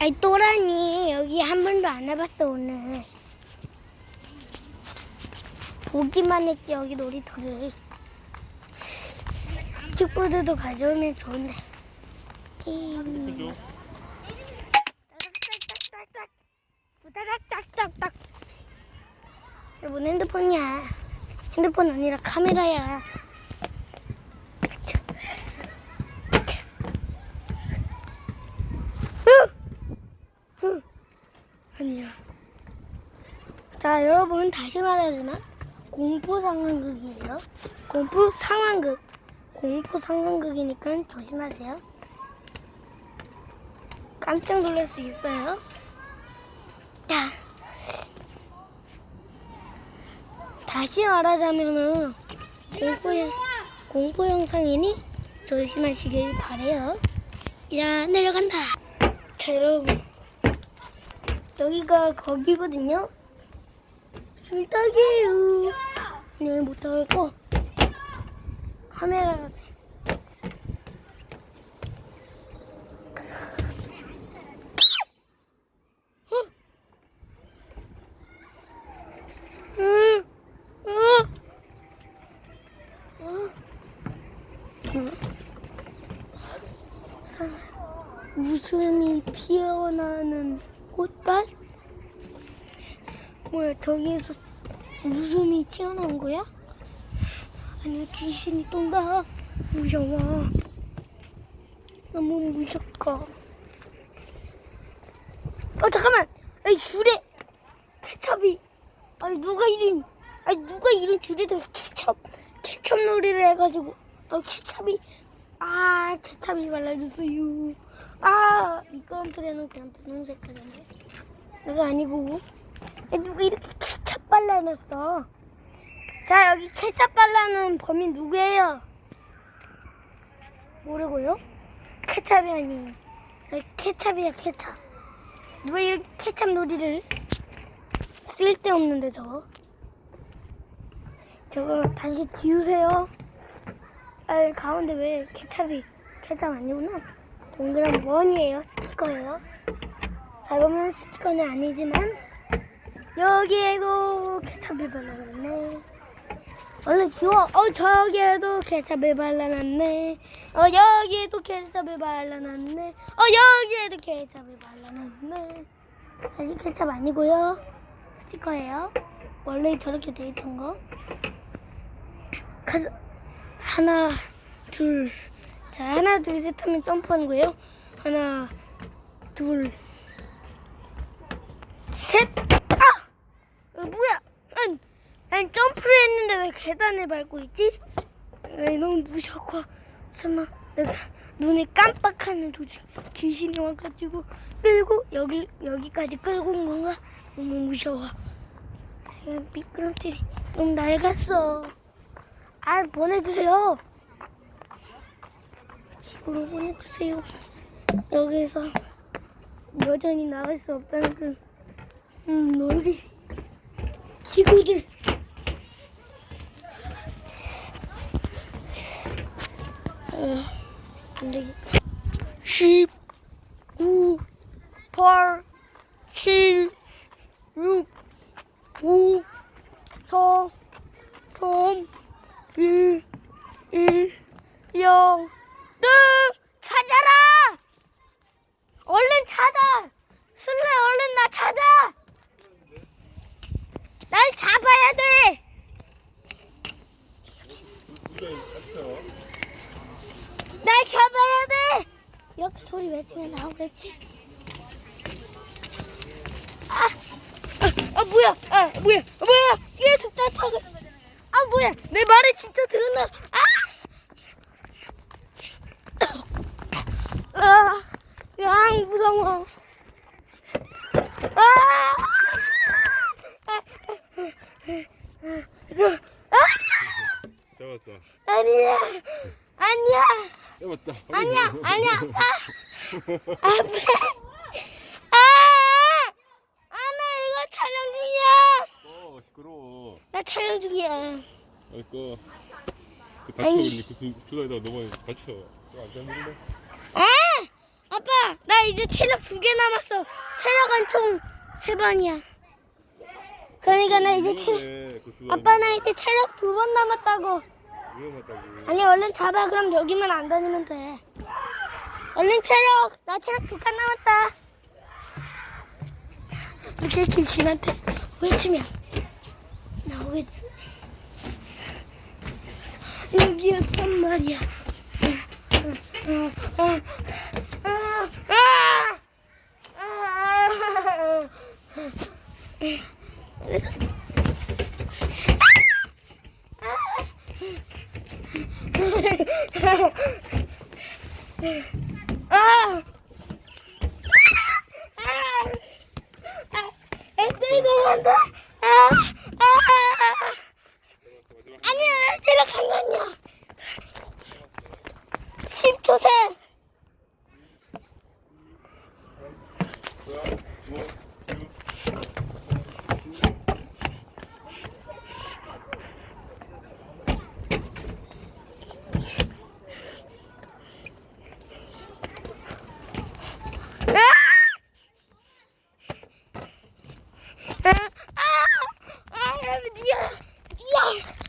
아이 또라니. 여기 한 번도 안 와봤어 오늘. 보기만 했지 여기 놀이터를. 축구들도 가져오면 좋은데? 따닥따닥따닥 따닥따닥따닥 여러분 핸드폰이야. 핸드폰 아니라 카메라야 으! 으! 아니야 자 여러분 다시 말하지만 공포 상황극이에요 공포 상황극 공포 상황극이니까 조심하세요 깜짝 놀랄 수 있어요. 자, 다시 말하자면은 공포, 영- 공포 영상이니 조심하시길 바래요. 야, 내려간다. 자, 여러분. 여기가 거기거든요. 줄딱이에요. 여기 못하고 카메라가 돼. 웃음이 피어나는 꽃밭? 뭐야, 저기에서 웃음이 튀어나온 거야? 아니면 귀신이 똥다? 무서워. 너무 무섭고. 어, 잠깐만! 아이, 줄에 케첩이 아니 누가 이런 아니 누가 이런 줄에다가 케첩 케첩 놀이를 해가지고 아 케첩이 아 케첩이 발라줬어요 아 미끄럼틀에는 그냥 분홍색 하는데 내가 아니고 아니, 누가 이렇게 케첩 발라놨어? 자 여기 케첩 발라놓은 범인 누구예요? 모르고요? 케첩이 아니. 아니, 케첩이야 케첩. 누가 이렇게 케첩 놀이를 쓸데없는데 저거? 저거 다시 지우세요. 아 가운데 왜 케찹이 케찹 아니구나? 동그란 원이에요 스티커예요. 자 그러면 스티커는 아니지만 여기에도 케찹을 발라놨네 얼른 지워 어 저기에도 케찹을 발라놨네 어 여기에도 케찹을 발라놨네 어 여기에도 케찹을 발라놨네 다시 케찹 아니고요 스티커예요. 원래 저렇게 돼 있던 거. 가, 하나, 둘. 자, 하나, 둘, 셋 하면 점프하는 거예요. 하나, 둘, 셋. 아! 어, 난 점프를 했는데 왜 계단을 밟고 있지? 에이, 너무 무섭고. 설마 내가 눈을 깜빡하는 도중 귀신이 와가지고 끌고 여기 여기까지 끌고 온 건가? 너무 무서워. 야, 미끄럼틀이 너무 낡았어. 아 보내주세요. 집으로 보내주세요. 여기서 여전히 나갈 수 없다는 그 음, 놀이 기구들. 어, 안 되겠다. 10, 9, 8, 7, 6, 5, 4, 3, 2, 1, 0. ตึ 찾아라! 얼른 찾아! 술래 얼른 나 찾아! 날 잡아야 돼! 날 잡아야 돼! 이렇게 소리 외치면 나오겠지? 아, 아, 아 뭐야? 아 뭐야? 아, 뭐야? 뒤에서 따타가. 아 뭐야? 내 말을 진짜 들었나? 아! 아, 야 무서워. 아! 아! 아! 잡았다. 아니야, 아니야, 잡았다. 아니야, 아니야. 아, 앞에. 아! 아, 나 이거 촬영 중이야. 어, 시끄러워. 나 촬영 중이야. 아이고. 그 아이. 다쳐, 우리 그 두- 주사에다 너무 다쳐. 안 되는데? 아! 아빠, 나 이제 체력 두 개 남았어. 체력은 총 세 번이야. 그러니까 나 이제 체력. 위험해, 그. 아빠 나 이제 체력 두 번 남았다고. 위험하다고. 아니 얼른 잡아. 그럼 여기만 안 다니면 돼. 얼른 체력. 나 체력 두 칸 남았다. 이렇게 귀신한테 외치면 나오겠지. 여기였단 말이야. 아, 아, 아, 아, 아. 아! 아! 아! 아! 아! 아니야, 데려간 거 아니야. 10초 세. 呀呀